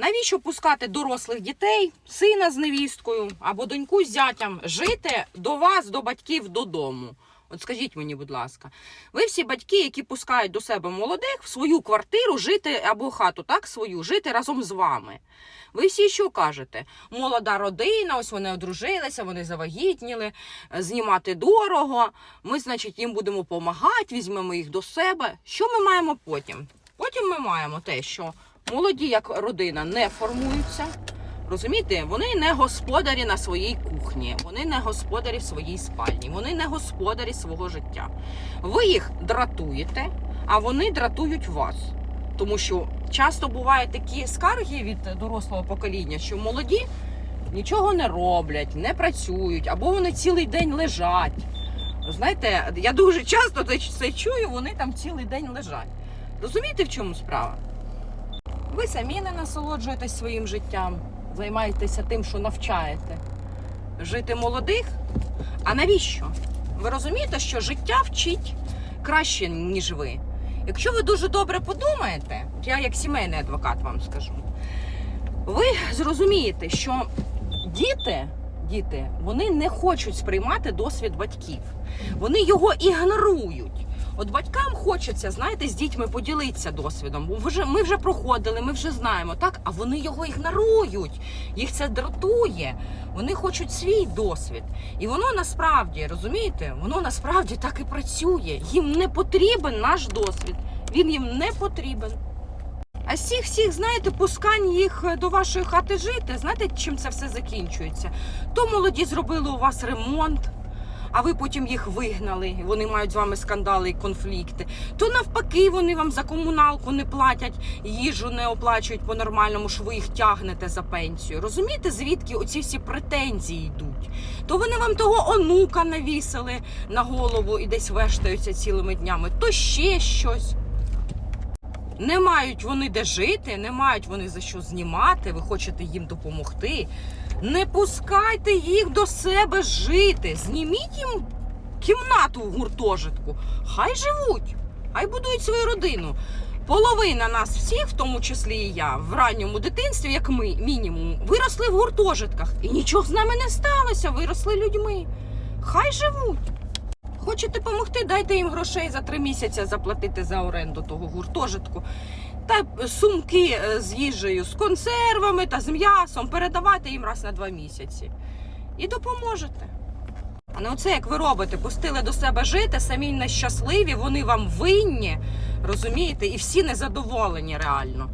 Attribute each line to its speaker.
Speaker 1: Навіщо пускати дорослих дітей, сина з невісткою або доньку з зятям жити до вас, до батьків додому? От скажіть мені, будь ласка, ви всі батьки, які пускають до себе молодих в свою квартиру жити або хату, так свою, жити разом з вами. Ви всі що кажете? Молода родина, ось вони одружилися, вони завагітніли, е, знімати дорого. Ми, значить, їм будемо допомагати, візьмемо їх до себе. Що ми маємо потім? Потім ми маємо те, що молоді як родина не формуються. Розумієте, вони не господарі на своїй кухні, вони не господарі в своїй спальні, вони не господарі свого життя. Ви їх дратуєте, а вони дратують вас. Тому що часто бувають такі скарги від дорослого покоління, що молоді нічого не роблять, не працюють, або вони цілий день лежать. Знаєте, я дуже часто це, чую, вони там цілий день лежать. Розумієте, в чому справа? Ви самі не насолоджуєтесь своїм життям, займаєтеся тим, що навчаєте. Жити молодих? А навіщо? Ви розумієте, що життя вчить краще, ніж ви. Якщо ви дуже добре подумаєте, я як сімейний адвокат вам скажу, ви зрозумієте, що діти, діти вони не хочуть сприймати досвід батьків. Вони його ігнорують. От батькам хочеться, знаєте, з дітьми поділитися досвідом. Бо вже ми вже проходили, ми вже знаємо, так? А вони його ігнорують. Їх це дратує. Вони хочуть свій досвід. І воно насправді, розумієте, воно насправді так і працює. Їм не потрібен наш досвід. Він їм не потрібен. А всіх всіх, знаєте, пускань їх до вашої хати жити, знаєте, чим це все закінчується? То молоді зробили у вас ремонт, а ви потім їх вигнали, вони мають з вами скандали і конфлікти. То навпаки, вони вам за комуналку не платять, їжу не оплачують по-нормальному, що ви їх тягнете за пенсію. Розумієте, звідки оці всі претензії йдуть? То вони вам того онука навісили на голову і десь вештаються цілими днями, то ще щось. Не мають вони де жити, не мають вони за що знімати, ви хочете їм допомогти. Не пускайте їх до себе жити. Зніміть їм кімнату в гуртожитку. Хай живуть, хай будують свою родину. Половина нас всіх, в тому числі і я, в ранньому дитинстві, як ми, мінімум, виросли в гуртожитках. І нічого з нами не сталося, виросли людьми. Хай живуть. Хочете допомогти, дайте їм грошей за три місяці заплатити за оренду того гуртожитку. Та сумки е, з їжею, з консервами та з м'ясом передавайте їм раз на два місяці. І допоможете. А не оце, як ви робите, пустили до себе жити, самі нещасливі, вони вам винні, розумієте, і всі незадоволені реально.